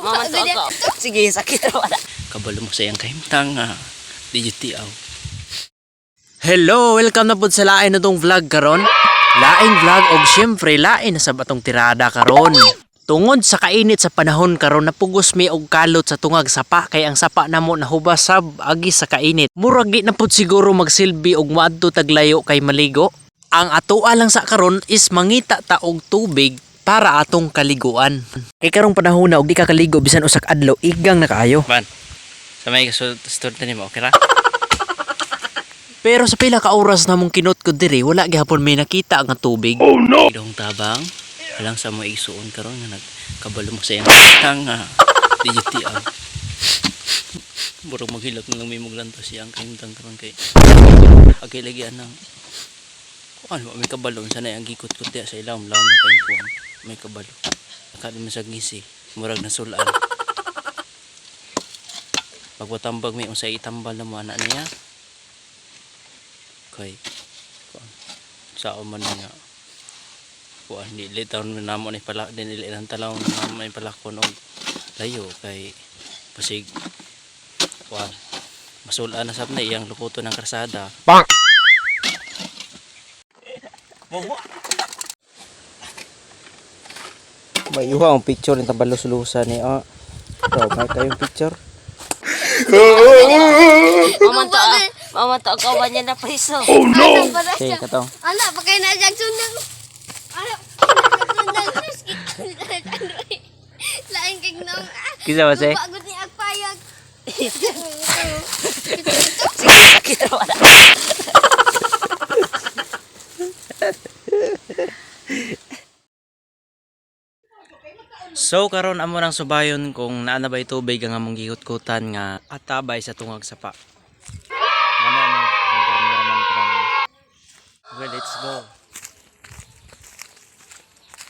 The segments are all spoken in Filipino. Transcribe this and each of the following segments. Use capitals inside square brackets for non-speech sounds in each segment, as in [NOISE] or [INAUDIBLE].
Maman to ako. Sige, sakit wala. Kabalo mo sa iyang kahimtang nga. Di jud tiaw. Hello, welcome na pud sa lain na tong vlog karon. Laing vlog og syempre lain na sa batong tirada karon. Tungod sa kainit sa panahon karon napugos mi og kalot sa tungag sapa kay ang sapa namo nahubasab agi sa kainit. Murag di na pud siguro magsilbi og moadto taglayo kay maligo. Ang atoa lang sa karon is mangita ta og tubig para atong kaliguan. Kay karong panahon na og di ka kaligo bisan usak adlaw igang na kaayo. Ban. Sa may kasultod nimo okay ra? Pero sa pila ka oras na mong kinot ko diri, wala gihapon may nakita nga tubig. Oh no! Idong tabang, walang sa mo isuon karon nga nagkabalo mo sa iyang tang nga di jud tiaw. Burong maghilak na lang may muglanto siyang kahimtang karon kay agay lagi anang kuan mo may kabalo sa na ang gikot ko sa ilawom lawom na kay kuan may kabalo. Akala mo sa ngisi, murag nasulaan. Pagwatambag may unsay itambal na mo ana niya. Kay kuan sa man nga kuan di litawan mo namo ni pala din ilang talaw na may palakon og layo kay pasig kuan masulaan na sab na iyang lukuto ng karsada. Bang! Mayuha ang picture ng tabalus-lusa ni ah. Ito, may tayong picture. Maman to ah. Maman to ako ba niya na priso. Oh no! Okay, katong. Ala, pakay na dyan sundang. Ala, sundang. [LAUGHS] Lain kay nong. Kisa ba say? Pagod ni agpayag. [LAUGHS] Sige, sakit wala. So karon amo nang subayon kung naa na bay tubig ang among gihutkutan nga atabay sa tungag sapa. Ano? Well, let's go.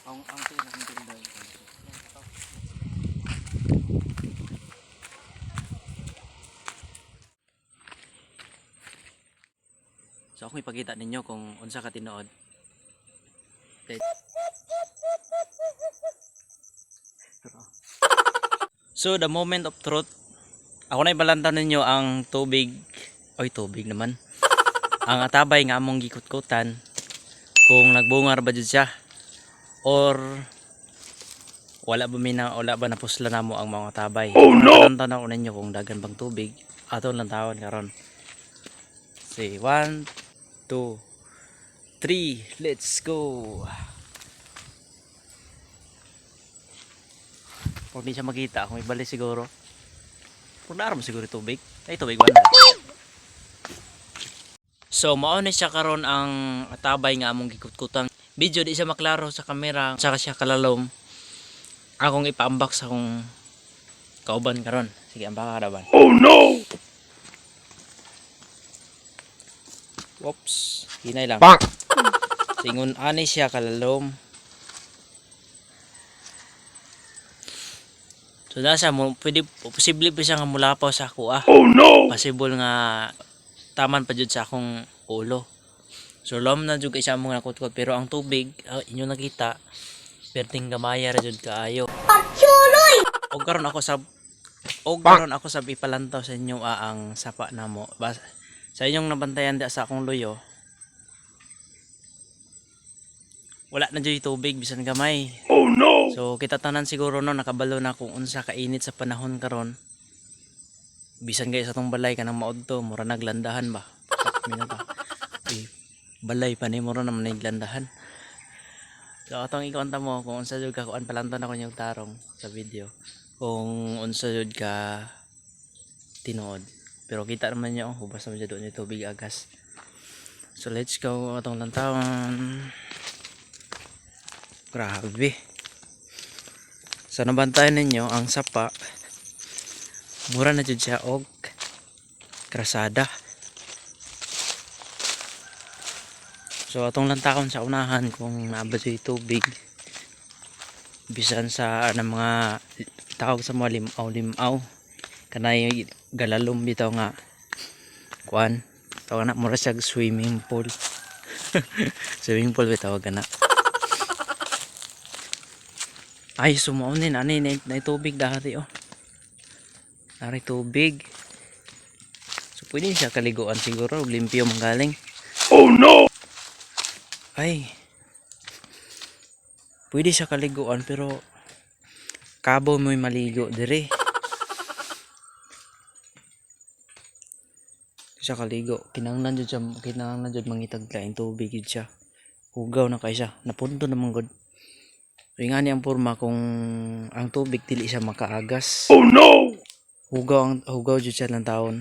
Ang ang tinday. So ako ipakita ninyo kung unsa ka tinuod. So the moment of truth, ako na ibalantan ninyo ang tubig, oy tubig naman, [LAUGHS] ang atabay nga among gikutkutan, kung nagbungar ba dyan siya, or wala ba mina, wala ba napusla na mo ang mga tabay. Oh no! Ibalantan ako ninyo kung dagan bang tubig, ato lang tawon karon. Say, one, two, three, let's go! Kung di siya makita, kung ibalik siguro. Kung naram siguro tubig. Ay, tubig wala. So, mao ni siya karon ang atabay nga among gikutkutan. Video di siya maklaro sa kamera, saka siya kalalom. Akong ipa-unbox akong kauban karon. Sige, ambaka ka daban. Oh no! Whoops. Hinay lang. Bang! Singon ani siya kalalom. So nasa mo pwede posible pa siya nga mulapaw sa ako ah. Oh no! Possible nga taman pa jud sa akong ulo. So lom na jud kay siya mga nakutkot pero ang tubig ah, inyo nakita perting gamaya ra jud kaayo. Pagchuloy. Og karon ako sa og karon ako sa ipalantaw sa inyo ah, ang sapa namo. Bas, sa inyong nabantayan da sa akong luyo. Wala na jud tubig bisan gamay. Oh no! So kita tanan siguro no nakabalo na kung unsa kainit sa panahon karon. Bisan guys sa tong balay kanang maudto mura naglandahan ba. Mino pa. Eh, balay pa ni mura naman naglandahan. So atong ikonta mo kung unsa jud ka kuan palanton ako yung tarong sa video. Kung unsa jud ka tinuod. Pero kita naman niyo hubas naman jud ni tubig agas. So let's go atong lantawan. Grabe. Sa nabantayan ninyo, ang sapa, mura na dyan siya og krasada. So, atong lantakon sa unahan kung naabot yung tubig. Bisan sa ng mga tawag sa mga limaw-limaw. Kanay galalom bitaw nga kuan. Tawag na mura siya swimming pool. [LAUGHS] swimming pool bitaw na. Ay, sumaunin. Ano yun? Na, na tubig dati, oh. Nari tubig. So, pwede siya kaliguan siguro. Limpyo manggaling. Oh, no! Ay. Pwede siya kaliguan, pero kabo mo'y maligo dire. siya kaligo. Kinanglan jud siya, kinanglan jud mangitag lain tubig jud siya. Hugaw na kay siya. Napunto naman gud. So, nga ni ang forma kung ang tubig dili siya makaagas. Oh no! Hugaw ang hugaw jud siya lang taon.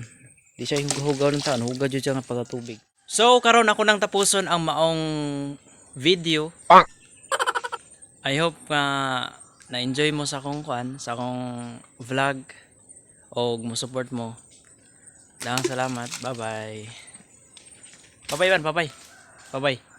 Di siya yung hugaw ng taon, hugaw jud siya nga pagkatubig. So karon ako nang tapuson ang maong video. I hope nga na-enjoy mo sa akong kwan, sa akong vlog o mo support mo. Daghang salamat. Bye-bye. Bye-bye man, bye-bye. Bye-bye.